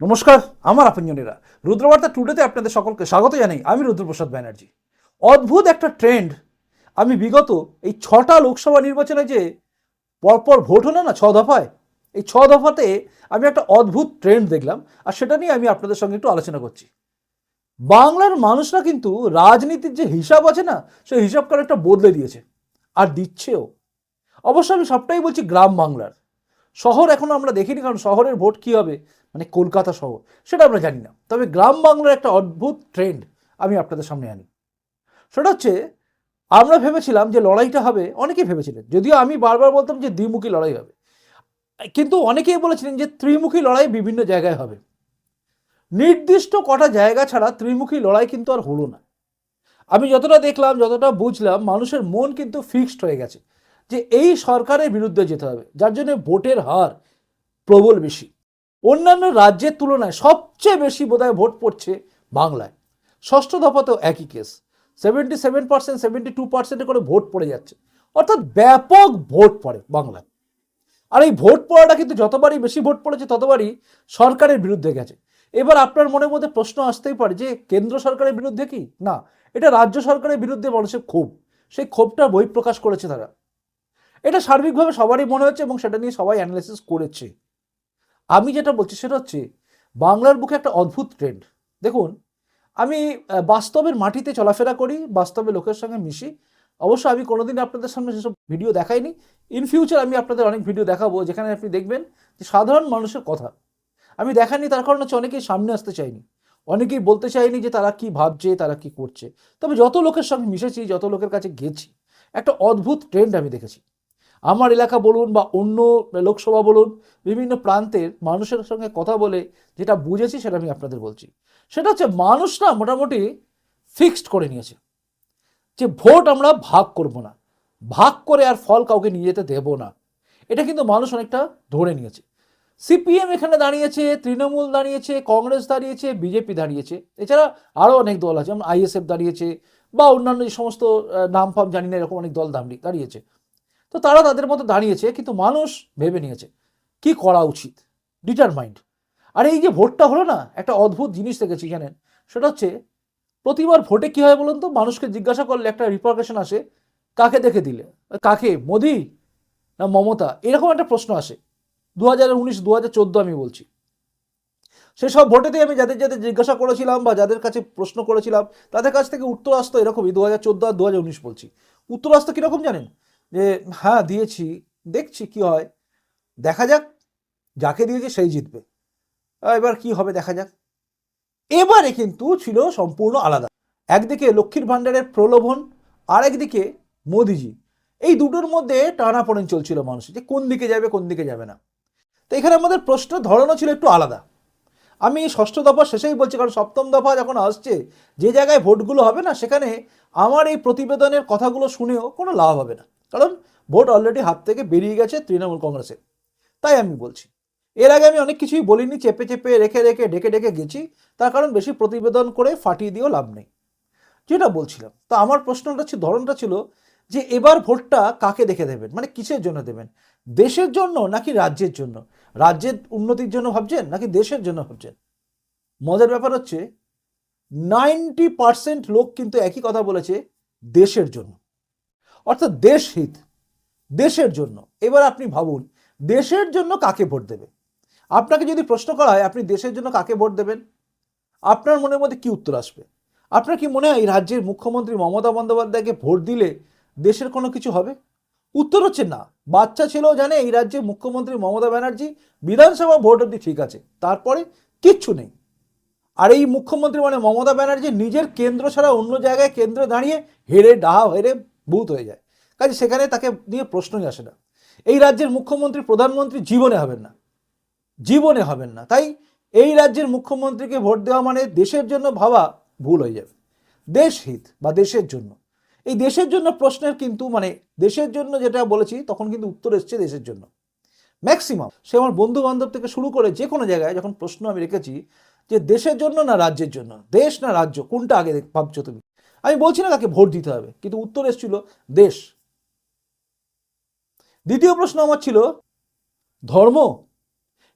নমস্কার, আমার আপনজনেরা। রুদ্রবার্তা টুডেতে আপনাদের সকলকে স্বাগত জানাই। আমি রুদ্রপ্রসাদ ব্যানার্জি। অদ্ভুত একটা ট্রেন্ড। আমি বিগত এই ছটা লোকসভা নির্বাচনে যে পরপর ভোট হলো না, ছ দফায়, এই ছ দফাতে আমি একটা অদ্ভুত ট্রেন্ড দেখলাম আর সেটা নিয়ে আমি আপনাদের সঙ্গে একটু আলোচনা করছি। বাংলার মানুষরা কিন্তু রাজনীতির যে হিসাব আছে না, সেই হিসাব একটা বদলে দিয়েছে আর দিচ্ছেও। অবশ্য আমি সবটাই বলছি গ্রাম বাংলার। শহর এখনও আমরা দেখিনি কারণ শহরের ভোট কী হবে? মানে কলকাতা শহর, সেটা আমরা জানি না। তবে গ্রাম বাংলার একটা অদ্ভুত ট্রেন্ড আমি আপনাদের সামনে আনি। সেটা হচ্ছে, আমরা ভেবেছিলাম যে লড়াইটা হবে, অনেকেই ভেবেছিলেন, যদিও আমি বারবার বলতাম যে দ্বিমুখী লড়াই হবে। কিন্তু অনেকেই বলেছিলেন যে ত্রিমুখী লড়াই বিভিন্ন জায়গায় হবে। নির্দিষ্ট কটা জায়গা ছাড়া ত্রিমুখী লড়াই কিন্তু আর হলো না। আমি যতটা দেখলাম, যতটা বুঝলাম, মানুষের মন কিন্তু ফিক্সড হয়ে গেছে যে এই সরকারের বিরুদ্ধে যেতে হবে, যার জন্য ভোটের হার প্রবল বেশি। অন্যান্য রাজ্যের তুলনায় সবচেয়ে বেশি বোধহয় ভোট পড়ছে বাংলায়। ষষ্ঠ দফাতেও একই case seventy seven percent seventy two পার্সেন্টে করে ভোট পড়ে যাচ্ছে। অর্থাৎ ব্যাপক ভোট পড়ে বাংলায়। আর এই ভোট পড়াটা কিন্তু যতবারই বেশি ভোট পড়েছে, ততবারই সরকারের বিরুদ্ধে গেছে। এবার আপনার মনের মধ্যে প্রশ্ন আসতেই পারে যে, কেন্দ্র সরকারের বিরুদ্ধে কি? না, এটা রাজ্য সরকারের বিরুদ্ধে মানুষের ক্ষোভ। সেই ক্ষোভটা বহিঃপ্রকাশ করেছে তারা। এটা সার্বিকভাবে সবারই মনে হচ্ছে এবং সেটা নিয়ে সবাই অ্যানালাইসিস করেছে। আমি যেটা বলছি সেটা হচ্ছে, বাংলার বুকে একটা অদ্ভুত ট্রেন্ড দেখুন, আমি বাস্তবের মাটিতে চলাফেরা করি, বাস্তবে লোকের সঙ্গে মিশি। অবশ্য আমি কোনোদিন আপনাদের সামনে সেসব ভিডিও দেখাইনি। ইন ফিউচার আমি আপনাদের অনেক ভিডিও দেখাবো, যেখানে আপনি দেখবেন যে সাধারণ মানুষের কথা। আমি দেখাইনি, তার কারণ হচ্ছে অনেকেই সামনে আসতে চাইনি অনেকেই বলতে চাইনি যে তারা কি ভাবছে, তারা কি করছে। তবে যত লোকের সঙ্গে মিশেছি, যত লোকের কাছে গেছি, একটা অদ্ভুত ট্রেন্ড আমি দেখেছি। আমার এলাকা বলুন বা অন্য লোকসভা বলুন, বিভিন্ন প্রান্তের মানুষের সঙ্গে কথা বলে যেটা বুঝেছি সেটা আমি আপনাদের বলছি। সেটা হচ্ছে মানুষরা মোটামুটি ফিক্সড করে নিয়েছে। যে ভোট আমরা ভাগ করব না। ভাগ করে আর ফল কাউকে নিয়ে যেতে দেব না। এটা কিন্তু মানুষ অনেকটা ধরে নিয়েছে। সিপিএম এখানে দাঁড়িয়েছে, তৃণমূল দাঁড়িয়েছে, কংগ্রেস দাঁড়িয়েছে, বিজেপি দাঁড়িয়েছে। এছাড়া আরও অনেক দল আছে, যেমন আইএসএফ দাঁড়িয়েছে বা অন্যান্য যে সমস্ত নাম ফাম জানি না এরকম অনেক দল দাঁড়িয়ে, দাঁড়িয়েছে। তো তারা তাদের মতো দাঁড়িয়েছে, কিন্তু মানুষ ভেবে নিয়েছে, কি করা উচিত? ডিটারমাইন্ড আর এই যে ভোটটা হলো না, একটা অদ্ভুত জিনিস দেখেছি জানেন সেটা হচ্ছে, প্রতিবার ভোটে কী হয় বলুন তো? মানুষকে জিজ্ঞাসা করলে একটা রিপার্কেশন আসে, কাকে দেখে দিলে? কাকে? মোদি না মমতা? এরকম একটা প্রশ্ন আসে। দু হাজার উনিশ চোদ্দ আমি বলছি। সেসব ভোটেতে আমি যাদের যাদের জিজ্ঞাসা করেছিলাম বা যাদের কাছে প্রশ্ন করেছিলাম, তাদের কাছ থেকে উত্তর আসতো এরকমই দু হাজার চোদ্দ আর দু হাজার উনিশ বলছি। উত্তর আসতো কীরকম জানেন? যে হ্যাঁ দিয়েছি, দেখছি কি হয়। দেখা যাক, যাকে দিয়েছে সেই জিতবে। এবার কি হবে দেখা যাক। এবারে কিন্তু ছিল সম্পূর্ণ আলাদা। একদিকে লক্ষ্মীর ভাণ্ডারের প্রলোভন আর একদিকে মোদিজি। এই দুটোর মধ্যে টানাপোড়েন চলছিল মানুষের যে কোন দিকে যাবে, কোন দিকে যাবে না। তো এখানে আমাদের প্রশ্ন ধরনও ছিল একটু আলাদা। আমি ষষ্ঠ দফা শেষেই বলছি, কারণ সপ্তম দফা যখন আসছে, যে জায়গায় ভোটগুলো হবে না, সেখানে আমার এই প্রতিবেদনের কথাগুলো শুনেও কোনো লাভ হবে না। কারণ ভোট অলরেডি হাত থেকে বেরিয়ে গেছে তৃণমূল কংগ্রেসের তাই আমি বলছি। এর আগে আমি অনেক কিছুই বলিনি, চেপে চেপে রেখে রেখে ডেকে ডেকে গেছি, তার কারণ বেশি প্রতিবেদন করে ফাটিয়ে দিয়েও লাভ নেই। যেটা বলছিলাম, তো আমার প্রশ্নটা ছিল ধরনটা ছিল যে এবার ভোটটা কাকে দেখে দেবেন? মানে কিসের জন্য দেবেন? দেশের জন্য নাকি রাজ্যের জন্য? রাজ্যের উন্নতির জন্য ভাবছেন নাকি দেশের জন্য ভাবছেন? মজার ব্যাপার হচ্ছে নাইনটি পার্সেন্ট লোক কিন্তু একই কথা বলেছে, দেশের জন্য। অর্থাৎ দেশ হিত, দেশের জন্য। এবার আপনি ভাবুন, দেশের জন্য কাকে ভোট দেবে? আপনাকে যদি প্রশ্ন করা হয়, আপনি দেশের জন্য কাকে ভোট দেবেন? আপনার মনের মধ্যে কি উত্তর আসবে? আপনার কি মনে হয়, এই রাজ্যের মুখ্যমন্ত্রী মমতা বন্দ্যোপাধ্যায়কে ভোট দিলে দেশের কোনো কিছু হবে? উত্তর হচ্ছে না। বাচ্চা ছেলেও জানে, এই রাজ্যে মুখ্যমন্ত্রী মমতা ব্যানার্জি বিধানসভা ভোট অব্দি ঠিক আছে, তারপরে কিচ্ছু নেই। আর এই মুখ্যমন্ত্রী মানে মমতা ব্যানার্জি নিজের কেন্দ্র ছাড়া অন্য জায়গায় কেন্দ্রে দাঁড়িয়ে হেরে ডাহা হেরে ভূত হয়ে যায়। কাজে সেখানে তাকে নিয়ে প্রশ্নই আসে না। এই রাজ্যের মুখ্যমন্ত্রী, প্রধানমন্ত্রী জীবনে হবেন না। জীবনে হবেন না। তাই এই রাজ্যের মুখ্যমন্ত্রীকে ভোট দেওয়া মানে দেশের জন্য ভাবা ভুল হয়ে যাবে। দেশ হিত বা দেশের জন্য। এই দেশের জন্য প্রশ্নের কিন্তু মানে দেশের জন্য যেটা বলেছি, তখন কিন্তু উত্তর এসছে দেশের জন্য। ম্যাক্সিমাম সে আমার বন্ধু বান্ধব থেকে শুরু করে যে কোনো জায়গায় যখন প্রশ্ন আমি রেখেছি যে দেশের জন্য না রাজ্যের জন্য? দেশ না রাজ্য? কোনটা আগে ভাবছ তুমি? আমি বলছি না তাকে ভোট দিতে হবে, কিন্তু উত্তর এসেছিল দেশ। দ্বিতীয় প্রশ্ন আমার ছিল, ধর্ম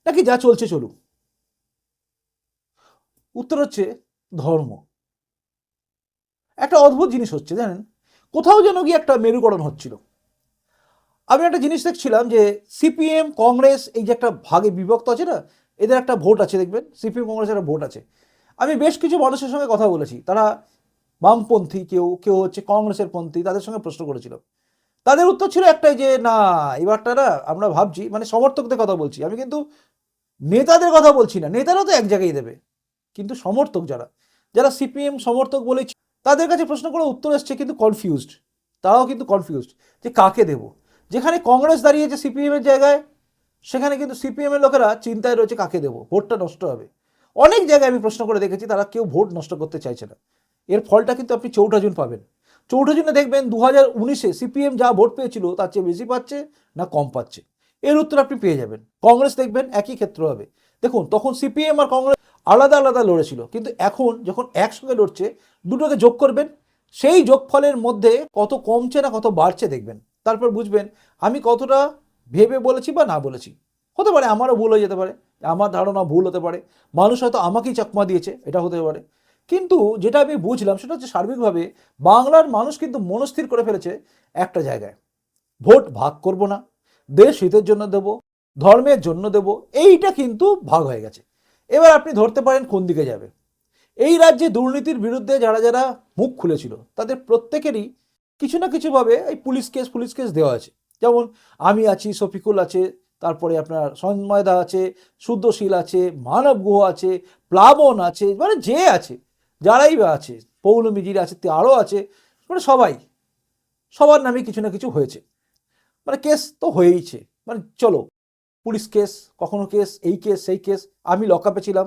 নাকি যা চলছে চলুক? উত্তর হচ্ছে ধর্ম। একটা অদ্ভুত জিনিস হচ্ছে, জানেন? কোথাও যেন গিয়ে একটা মেরুকরণ হচ্ছিল। আমি একটা জিনিস দেখছিলাম যে সিপিএম, কংগ্রেস, এই যে একটা ভাগে বিভক্ত আছে না, এদের একটা ভোট আছে, দেখবেন? সিপিএম, কংগ্রেসের একটা ভোট আছে। আমি বেশ কিছু মানুষের সঙ্গে কথা বলেছি। তারা বামপন্থী কেউ কেউ হচ্ছে কংগ্রেসের পন্থী, তাদের সঙ্গে প্রশ্ন করেছিল। তাদের উত্তর ছিল একটাই যে, না এবারটা না, আমরা ভাবছি মানে সমর্থকদের কথা বলছি। আমি কিন্তু নেতাদের কথা বলছি না নেতারা তো এক জায়গায় দেবে। কিন্তু সমর্থক যারা যারা সিপিএম সমর্থক বলে তাদের কাছে প্রশ্ন করে উত্তর এসছে কিন্তু কনফিউজড তারাও কিন্তু কনফিউজড যে কাকে দেব? যেখানে কংগ্রেস দাঁড়িয়েছে সিপিএম এর জায়গায়, সেখানে কিন্তু সিপিএম এর লোকেরা চিন্তায় রয়েছে কাকে দেবো? ভোটটা নষ্ট হবে। অনেক জায়গায় আমি প্রশ্ন করে দেখেছি, তারা কেউ ভোট নষ্ট করতে চাইছে না। এর ফলটা কিন্তু আপনি চৌঠা জুন পাবেন। চৌঠা জুনে দেখবেন দু হাজার উনিশে সিপিএম যা ভোট পেয়েছিল তার চেয়ে বেশি পাচ্ছে না কম পাচ্ছে। এর উত্তর আপনি পেয়ে যাবেন। কংগ্রেস দেখবেন একই ক্ষেত্র হবে। দেখুন, তখন সিপিএম আর কংগ্রেস আলাদা আলাদা লড়েছিল। কিন্তু এখন যখন একসঙ্গে লড়ছে, দুটোকে যোগ করবেন, সেই যোগফলের মধ্যে কত কমছে না কত বাড়ছে দেখবেন। তারপর বুঝবেন, আমি কতটা ভেবে বলেছি বা না বলেছি। হতে পারে আমারও ভুল হয়ে যেতে পারে, আমার ধারণা ভুল হতে পারে। মানুষ হয়তো আমাকেই চাকমা দিয়েছে, এটা হতে পারে। কিন্তু যেটা আমি বুঝলাম সেটা হচ্ছে সার্বিকভাবে বাংলার মানুষ কিন্তু মনস্থির করে ফেলেছে একটা জায়গায়। ভোট ভাগ করব না, দেশ হিতের জন্য দেব, ধর্মের জন্য দেব, এইটা কিন্তু ভাগ হয়ে গেছে। এবার আপনি ধরতে পারেন কোন দিকে যাবে। এই রাজ্যে দুর্নীতির বিরুদ্ধে যারা যারা মুখ খুলেছিল, তাদের প্রত্যেকেরই কিছু না কিছুভাবে এই পুলিশ কেস পুলিশ কেস দেওয়া আছে। যেমন আমি আছি, শফিকুল আছে, তারপরে আপনার সন্ময়দা আছে, শুদ্ধশীল আছে মানব গুহ আছে, প্লাবন আছে মানে যে আছে যারাই বা আছে পৌলমিজির আছে আরও আছে মানে সবাই, সবার নামে কিছু না কিছু হয়েছে। মানে কেস তো হয়েইছে। মানে চলো পুলিশ কেস কখনো কেস এই কেস সেই কেস আমি লকআপে ছিলাম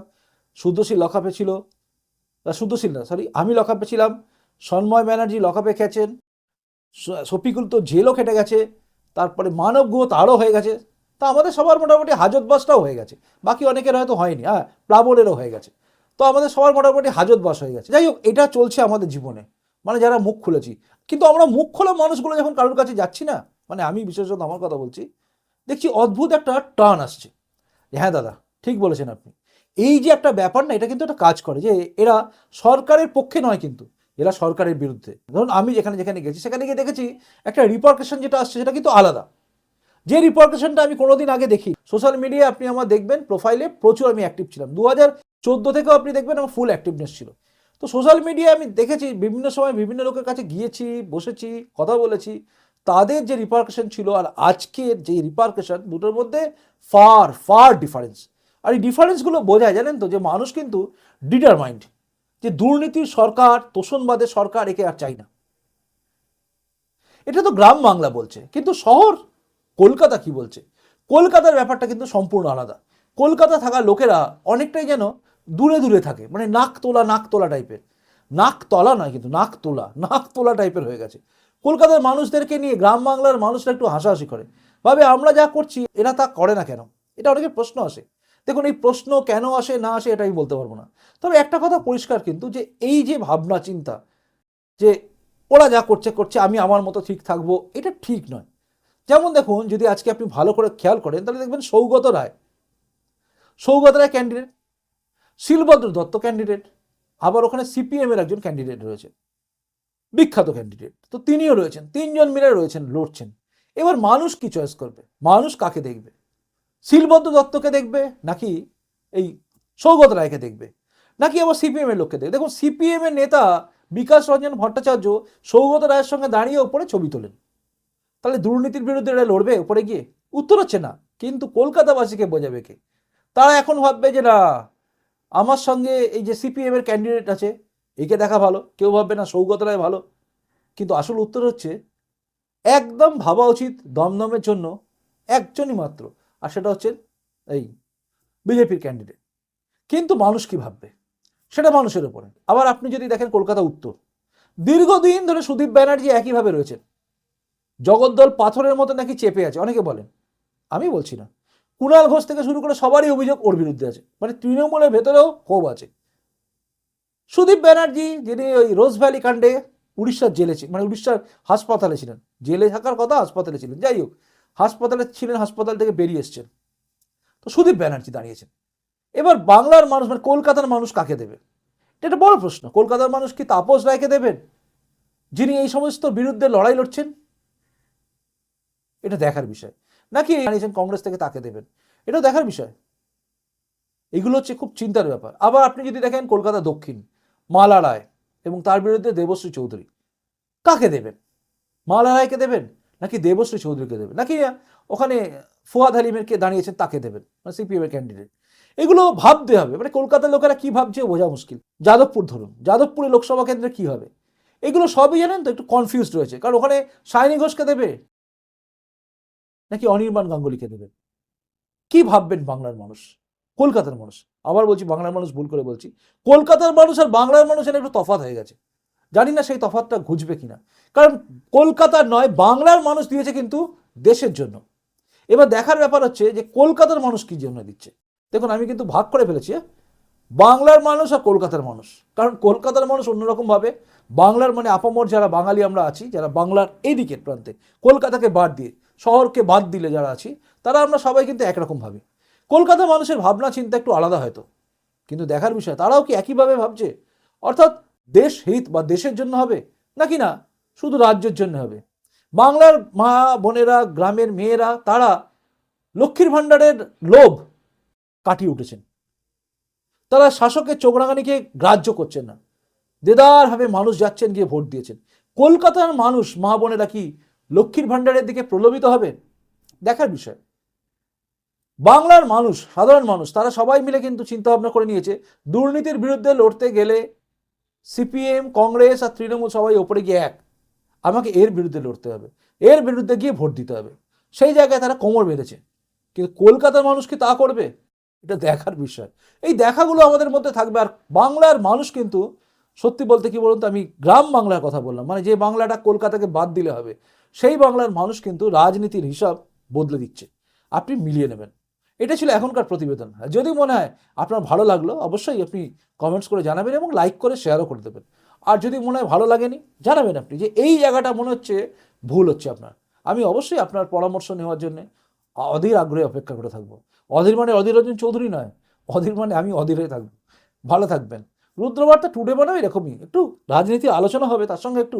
শুদ্ধশীল লকআপে ছিল শুদ্ধশীল না সরি আমি লকআপে ছিলাম, সন্ময় ব্যানার্জি লকআপে খেয়েছেন শফিকুল তো জেলও খেটে গেছে, তারপরে মানব গুহ তারও হয়ে গেছে, তা আমাদের সবার মোটামুটি হাজত বাসটাও হয়ে গেছে, বাকি অনেকের হয়তো হয়নি হ্যাঁ প্লাবনেরও হয়ে গেছে। তো আমাদের সবার মোটামুটি হাজত বাস হয়ে গেছে। যাই হোক, এটা চলছে আমাদের জীবনে। মানে যারা মুখ খুলেছি। কিন্তু আমরা মুখ খোলা মানুষগুলো যখন কারোর কাছে যাচ্ছি না মানে আমি বিশেষত আমার কথা বলছি, দেখছি অদ্ভুত একটা টার্ন আসছে। হ্যাঁ দাদা, ঠিক বলেছেন আপনি। এই যে একটা ব্যাপার না, এটা কিন্তু একটা কাজ করে যে এরা সরকারের পক্ষে নয় কিন্তু, এরা সরকারের বিরুদ্ধে। ধরুন আমি যেখানে যেখানে গেছি, সেখানে গিয়ে দেখেছি একটা রিপার্কেশন যেটা আসছে, সেটা কিন্তু আলাদা। যে রিপার্কেশনটা আমি কোনোদিন আগে দেখি সোশ্যাল মিডিয়ায় আপনি আমার দেখবেন প্রোফাইলে প্রচুর আমি অ্যাক্টিভ ছিলাম। দু হাজার চোদ্দ থেকেও আপনি দেখবেন আমার ফুল অ্যাক্টিভনেস ছিল। তো সোশ্যাল মিডিয়ায় আমি দেখেছি, বিভিন্ন সময় বিভিন্ন লোকের কাছে গিয়েছি, বসেছি, কথা বলেছি। তাদের যে রিপার্কেশন ছিল আর আজকের যে রিপার্কেশন দুটোর মধ্যে ফার ফার ডিফারেন্স আর এই ডিফারেন্সগুলো বোঝায়, জানেন তো, যে মানুষ কিন্তু ডিটারমাইন্ড যে দুর্নীতির সরকার, তোষণবাদের সরকার একে আর চাই না। এটা তো গ্রাম বাংলা বলছে, কিন্তু শহর কলকাতা কি বলছে? কলকাতার ব্যাপারটা কিন্তু সম্পূর্ণ আলাদা। কলকাতা থাকা লোকেরা অনেকটাই যেন দূরে দূরে থাকে। মানে নাক তোলা নাক তোলা টাইপের। নাক তলা নয় কিন্তু, নাক তোলা। নাক তোলা টাইপের হয়ে গেছে। কলকাতার মানুষদেরকে নিয়ে, গ্রাম বাংলার মানুষরা একটু হাসাহাসি করে। ভাবে আমরা যা করছি, এরা তা করে না কেন? এটা অনেকের প্রশ্ন আসে। দেখুন, এই প্রশ্ন কেন আসে, না আসে, এটা আমি বলতে পারব না। তবে একটা কথা পরিষ্কার কিন্তু যে, এই যে ভাবনা, চিন্তা, যে ওরা যা করছে করছে, আমি আমার মতো ঠিক থাকব, এটা ঠিক নয়। যেমন দেখুন, যদি আজকে আপনি ভালো করে খেয়াল করেন, তাহলে দেখবেন সৌগত রায়। সৌগত রায় ক্যান্ডিডেট শিলভদ্র দত্ত ক্যান্ডিডেট আবার ওখানে সিপিএম এর একজন ক্যান্ডিডেট রয়েছে, বিখ্যাত ক্যান্ডিডেট তো তিনিও রয়েছেন, তিনজন মিলে রয়েছেন, লড়ছেন। এবার মানুষ কি চয়েস করবে? মানুষ কাকে দেখবে? শিলভদ্র দত্তকে দেখবে নাকি এই সৌগত রায়কে দেখবে? নাকি আবার সিপিএম এর লোককে দেখবে? দেখুন সিপিএম এর নেতা বিকাশ রঞ্জন ভট্টাচার্য সৌগত রায়ের সঙ্গে দাঁড়িয়ে ওপরে ছবি তোলেন। তাহলে দুর্নীতির বিরুদ্ধে এরা লড়বে ওপরে গিয়ে? উত্তর হচ্ছে না, কিন্তু কলকাতাবাসীকে বোঝাবে কে? তারা এখন ভাববে যে না আমার সঙ্গে এই যে সিপিএম এর ক্যান্ডিডেট আছে, একে দেখা ভালো, কেউ ভাববে না সৌগত রায় ভালো। কিন্তু আসল উত্তর হচ্ছে, একদম ভাবা উচিত দমদমের জন্য একজনই মাত্র, আর সেটা হচ্ছে এই বিজেপির ক্যান্ডিডেট কিন্তু মানুষ কি ভাববে? সেটা মানুষের উপরে। আবার আপনি যদি দেখেন কলকাতা উত্তর, দীর্ঘদিন ধরে সুদীপ ব্যানার্জি একইভাবে রয়েছেন। জগদ্দল পাথরের মতো নাকি চেপে আছে, অনেকে বলেন। আমি বলছি না। কুণাল ঘোষ থেকে শুরু করে সবারই অভিযোগ ওর বিরুদ্ধে আছে। মানে তৃণমূলের ভেতরেও ক্ষোভ আছে। সুদীপ ব্যানার্জি, যিনি ওই রোজ ভ্যালি কাণ্ডে উড়িষ্যার জেলে ছিলেন মানে উড়িষ্যার হাসপাতালে ছিলেন, জেলে থাকার কথা হাসপাতালে ছিলেন। যাই হোক, হাসপাতালে ছিলেন, হাসপাতাল থেকে বেরিয়ে এসছেন। তো সুদীপ ব্যানার্জি দাঁড়িয়েছেন। এবার বাংলার মানুষ মানে কলকাতার মানুষ কাকে দেবে? এটা বড় প্রশ্ন। কলকাতার মানুষ কি তাপস রায়কে দেবেন? যিনি এই সমস্ত বিরুদ্ধে লড়াই লড়ছেন? এটা দেখার বিষয়। নাকি জানিয়েছেন কংগ্রেস থেকে তাকে দেবেন? এটাও দেখার বিষয়। এগুলো হচ্ছে খুব চিন্তার ব্যাপার। আবার আপনি যদি দেখেন কলকাতা দক্ষিণ, মালা রায় এবং তার বিরুদ্ধে দেবশ্রী চৌধুরী, কাকে দেবেন? মালা রায়কে দেবেন নাকি দেবশ্রী চৌধুরীকে দেবেন? নাকি ওখানে ফুয়াদ হালিমেরকে দাঁড়িয়েছেন তাকে দেবেন? মানে সিপিএম এর ক্যান্ডিডেট এগুলো ভাবতে হবে। মানে কলকাতার লোকেরা কি ভাবছে বোঝা মুশকিল। যাদবপুর ধরুন। যাদবপুরে লোকসভা কেন্দ্রে কি হবে? এগুলো সবই জানেন তো? একটু কনফিউজড রয়েছে। কারণ ওখানে সায়নী ঘোষকে দেবে? নাকি অনির্বাণ গাঙ্গুলিকে দেবে কি ভাববেন বাংলার মানুষ? কলকাতার মানুষ। আবার বলছি বাংলার মানুষ ভুল করে বলছি। কলকাতার মানুষ আর বাংলার মানুষের একটু তফাত হয়ে গেছে। জানি না সেই তফাতটা ঘুচবে কিনা। কারণ কলকাতার নয়, বাংলার মানুষ দিয়েছে কিন্তু দেশের জন্য। এবার দেখার ব্যাপার হচ্ছে যে কলকাতার মানুষ কি জন্য দিচ্ছে? দেখুন, আমি কিন্তু ভাগ করে ফেলেছি হ্যাঁ? বাংলার মানুষ আর কলকাতার মানুষ। কারণ কলকাতার মানুষ অন্যরকম ভাবে বাংলার মানে আপামর যারা বাঙালি আমরা আছি, যারা বাংলার এই দিকের প্রান্তে, কলকাতাকে বাদ দিয়ে শহরকে বাদ দিলে যারা আছি, তারা আমরা সবাই কিন্তু একরকম ভাবি। কলকাতার মানুষের ভাবনা, চিন্তা একটু আলাদা হয়তো। কিন্তু দেখার বিষয়, তারাও কি একইভাবে ভাবছে? অর্থাৎ দেশ হিত বা দেশের জন্য হবে? নাকি না? শুধু রাজ্যের জন্য হবে। বাংলার মা বোনেরা, গ্রামের মেয়েরা, তারা লক্ষ্মীর ভাণ্ডারের লোভ কাটিয়ে উঠেছেন। তারা শাসকের চোখরাঙানিকে গ্রাহ্য করছেন না। দেদারভাবে মানুষ যাচ্ছেন গিয়ে ভোট দিয়েছেন। কলকাতার মানুষ, মা বোনেরা কি লক্ষ্মীর ভাণ্ডারের দিকে প্রলোভিত হবে? দেখার বিষয়। বাংলার মানুষ, সাধারণ মানুষ, তারা সবাই মিলে কিন্তু চিন্তা ভাবনা করে নিয়েছে, দুর্নীতির বিরুদ্ধে লড়তে গেলে সিপিএম, কংগ্রেস আর তৃণমূল সবাই ওপরে গিয়ে এক। আমাকে এর বিরুদ্ধে লড়তে হবে। এর বিরুদ্ধে গিয়ে ভোট দিতে হবে। সেই জায়গায় তারা কোমর বেঁধেছে। কিন্তু কলকাতার মানুষ কি তা করবে? এটা দেখার বিষয়। এই দেখাগুলো আমাদের মধ্যে থাকবে। আর বাংলার মানুষ কিন্তু, সত্যি বলতে কি বলুন তো, আমি গ্রাম বাংলার কথা বললাম। মানে যে বাংলাটা কলকাতাকে বাদ দিলে হবে সেই বাংলার মানুষ কিন্তু রাজনীতির হিসাব বদলে দিচ্ছে। আপনি মিলিয়ে নেবেন। এটা ছিল এখনকার প্রতিবেদন। যদি মনে হয় আপনার ভালো লাগল, অবশ্যই আপনি কমেন্টস করে জানাবেন এবং লাইক করে শেয়ারও করে দেবেন। আর যদি মনে হয় ভালো লাগেনি, জানাবেন আপনি যে এই জায়গাটা মনে হচ্ছে ভুল হচ্ছে আপনার। আমি অবশ্যই আপনার পরামর্শ নেওয়ার জন্য অধীর আগ্রহে অপেক্ষা করে থাকব। অধীর মানে অধীর রঞ্জন চৌধুরী নয়, অধীর মানে আমি অধীর হয়ে থাকব। ভালো থাকবেন। রুদ্রবার্তা টুডে বানাও এরকমই। একটু রাজনীতির আলোচনা হবে, তার সঙ্গে একটু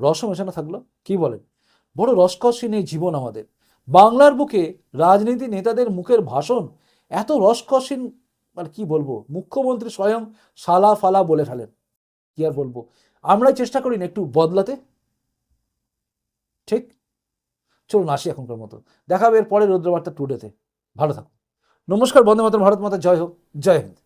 রসও মেশানো থাকল। কি বলেন? বড় রসকসীন এই জীবন আমাদের। বাংলার বুকে রাজনীতি নেতাদের মুখের ভাষণ এত রসকসীন মানে কি বলব, মুখ্যমন্ত্রী স্বয়ং সালা ফালা বলে ফেলেন। কি আর বলব? আমরাই চেষ্টা করি না একটু বদলাতে। ঠিক? চলুন আসি এখনকার মতো। দেখাবে এর পরে রুদ্রবার্তা টুডেতে ভালো থাকুন। নমস্কার, বন্দে মাতরম, ভারত মাতা, জয় হোক। জয় হিন্দ।